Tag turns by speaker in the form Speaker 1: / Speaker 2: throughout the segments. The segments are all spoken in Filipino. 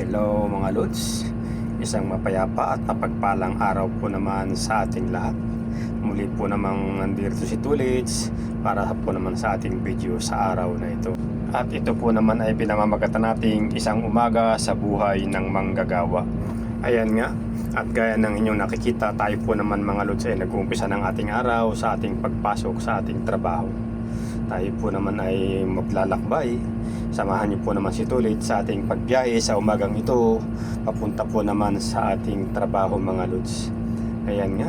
Speaker 1: Hello mga Lods. Isang mapayapa at mapagpalang araw po naman sa ating lahat. Muli po namang nandito si Tulits Para po naman sa ating video sa araw na ito. At ito po naman ay pinamamagatan nating isang umaga sa buhay ng manggagawa. Ayan nga at gaya ng inyong nakikita tayo po naman mga Lods ay nag-uumpisa ng ating araw sa ating pagpasok sa ating trabaho tayo po naman ay maglalakbay. Samahan niyo po naman si Tulit sa ating pagbiyahe sa umagang ito. Papunta po naman sa ating trabaho mga Lods. Ayan nga,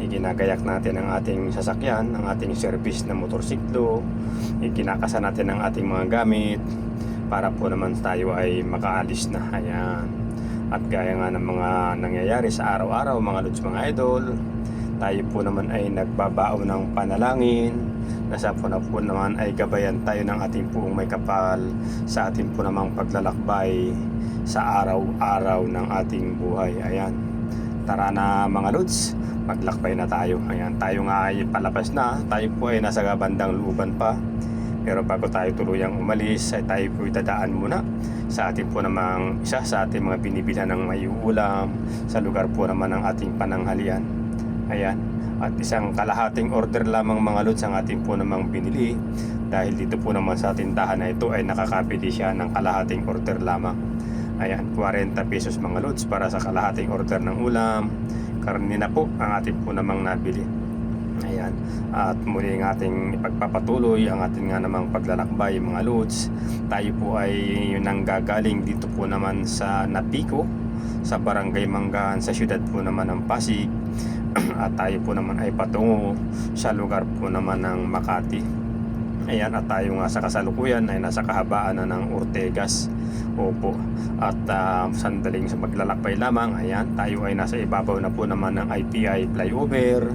Speaker 1: iginagayak natin ang ating sasakyan, ang ating service na motorsiklo. Ikinakasa natin ang ating mga gamit para po naman tayo ay makaalis na. Ayan. At gaya nga ng mga nangyayari sa araw-araw mga Lods mga idol, tayo po naman ay nagbabao ng panalangin na po naman ay gabayan tayo ng ating puong may kapal sa ating po namang paglalakbay sa araw-araw ng ating buhay. Ayan. Tara na mga Lods, maglakbay na tayo. Ayan, tayo nga ay palabas na. Tayo po ay nasa bandang luban pa. Pero bago tayo tuluyang umalis, ay tayo po itadaan muna sa ating po namang isa sa ating mga binibilhan ng may ulam sa lugar po naman ng ating pananghalian. Ayan. At isang kalahating order lamang mga lods ang ating po namang binili dahil dito po naman sa tindahan na ito ay nakakabili siya ng kalahating order lamang. Ayan, 40 pesos mga lods para sa kalahating order ng ulam. Karne na po ang ating po namang nabili. Ayan. At muli ang ating ipagpapatuloy ang ating nga namang paglalakbay mga lods. Tayo po ay nanggagaling dito po naman sa Napico sa Barangay Manggahan sa siyudad po naman ng Pasig at tayo po naman ay patungo sa lugar po naman ng Makati. Ayan at tayo nga sa kasalukuyan ay nasa kahabaan na ng Ortegas. Opo. At uh, sandaling sa maglalakbay lamang, ayan, tayo ay nasa ibabaw na po naman ng ITI flyover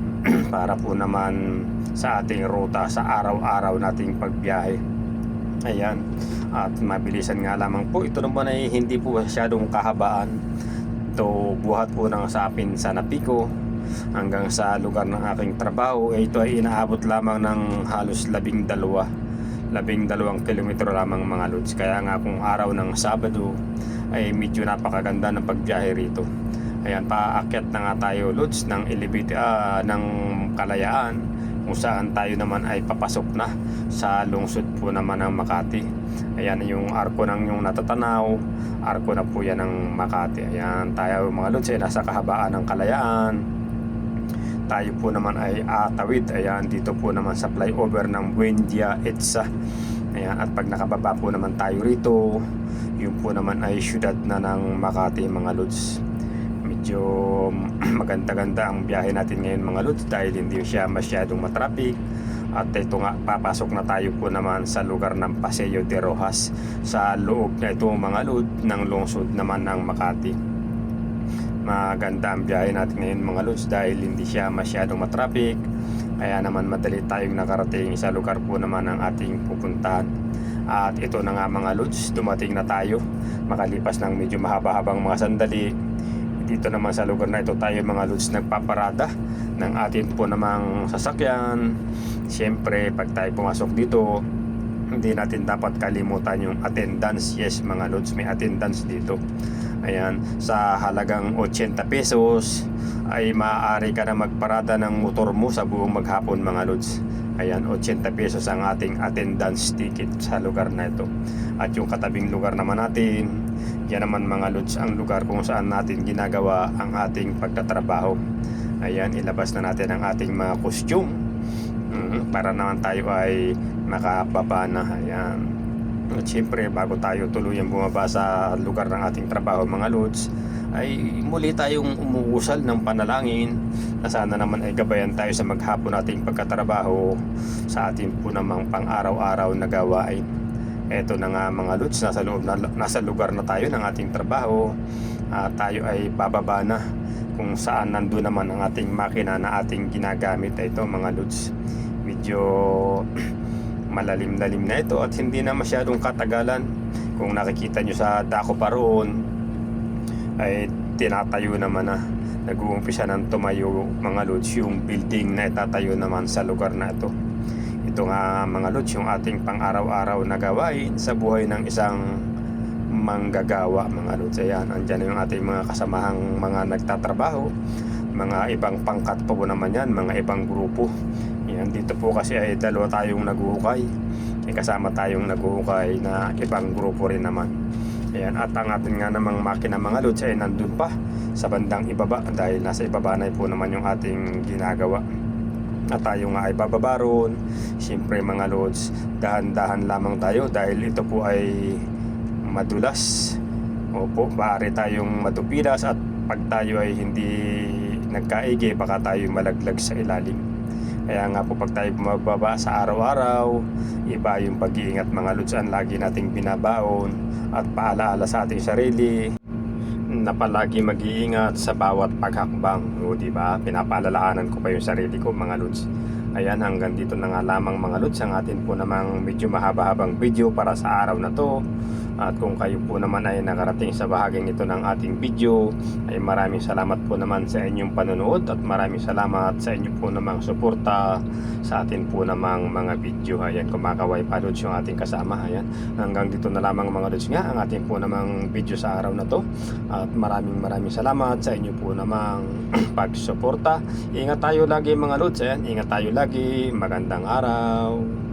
Speaker 1: para po naman sa ating ruta sa araw-araw nating pagbiyahe. Ayan. At mabilisan nga lamang po. Ito naman ay hindi po masyadong kahabaan. Ito buhat po ng sapin sa Napico hanggang sa lugar ng aking trabaho. Ito ay inaabot lamang ng halos labing dalawa. Labing dalawang kilometro lamang mga lods. Kaya nga kung araw ng Sabado ay medyo napakaganda ng pagbiyahe rito. Ayan, paakyat na nga tayo lods ng elevator ah, ng kalayaan kung saan tayo naman ay papasok na sa lungsod po naman ng Makati. Ayan yung arko ng yung natatanaw, arko na po yan ng Makati. Ayan tayo mga lods ay nasa kahabaan ng kalayaan. Tayo po naman ay atawid. Ayan dito po naman sa flyover ng Buendia Etsa. Ayan at pag nakababa po naman tayo rito, yun po naman ay syudad na ng Makati mga lods medyo maganda-ganda ang biyahe natin ngayon mga lods dahil hindi siya masyadong matraffic at ito nga papasok na tayo po naman sa lugar ng Paseo de Rojas. Sa loob na ito mga lod ng lungsod naman ng Makati. Maganda ang biyahe natin ngayon mga lods dahil hindi siya masyadong matraffic kaya naman madali tayong nakarating sa lugar po naman ng ating pupuntahan. At ito na nga mga lods dumating na tayo. Makalipas ng medyo mahaba-habang mga sandali dito naman sa lugar na ito tayo mga lods nagpaparada ng atin po namang sasakyan. Siyempre pag tayo pumasok dito hindi natin dapat kalimutan yung attendance. Yes mga lods may attendance dito. Ayan sa halagang 80 pesos ay maaari ka na magparada ng motor mo sa buong maghapon mga lods. Ayan 80 pesos ang ating attendance ticket sa lugar na ito at yung katabing lugar naman natin yan naman mga lods ang lugar kung saan natin ginagawa ang ating pagtatrabaho. Ayan ilabas na natin ang ating mga costume. Mm, para naman tayo ay makababa na. Ayan. At syempre bago tayo tuluyang bumaba sa lugar ng ating trabaho mga lods ay muli tayong umuusal ng panalangin na sana naman ay gabayan tayo sa maghapon nating pagkatrabaho sa ating po namang pang-araw-araw na gawain eto na nga mga lods nasa, loob na, nasa lugar na tayo ng ating trabaho. Ah, tayo ay bababa na kung saan nandun naman ang ating makina na ating ginagamit. Ito mga lods medyo malalim-lalim na ito at hindi na masyadong katagalan. Kung nakikita nyo sa dako pa roon ay tinatayo naman na. Nag-uumpisa ng tumayo mga lods yung building na itatayo naman sa lugar na ito ito nga mga lods yung ating pang araw-araw na gawain sa buhay ng isang manggagawa mga lods. Ayan, andyan yung ating mga kasamahang mga nagtatrabaho. Mga ibang pangkat po naman yan, mga ibang grupo. Yan, dito po kasi ay dalawa tayong naguhukay. May kasama tayong naguhukay na ibang grupo rin naman. Ayan, at ang ating nga namang makina mga lods ay nandun pa sa bandang ibaba dahil nasa ibaba na po naman yung ating ginagawa. At tayo nga ay bababa ron. Siyempre mga lods, dahan-dahan lamang tayo dahil ito po ay madulas. Opo, maaari tayong madupilas at pag tayo ay hindi nagkaigi, baka tayo malaglag sa ilalim. Kaya nga po pag tayo bumababa sa araw-araw, iba yung pag-iingat mga lods ang lagi nating binabaon at paalaala sa ating sarili na palagi mag-iingat sa bawat paghakbang. O di ba? Pinapaalalahanan ko pa yung sarili ko mga lods. Ayan, hanggang dito na nga lamang mga lods ang atin po namang medyo mahaba-habang video para sa araw na to. At kung kayo po naman ay nakarating sa bahaging ito ng ating video, ay maraming salamat po naman sa inyong panonood at maraming salamat sa inyo po namang suporta sa atin po namang mga video. Ayan, kumakaway pa lods yung ating kasama. Ayan, hanggang dito na lamang mga lods nga ang ating po namang video sa araw na to. At maraming maraming salamat sa inyo po namang pagsuporta. Ingat tayo lagi mga lods. Ayan, ingat tayo lagi. Magandang araw.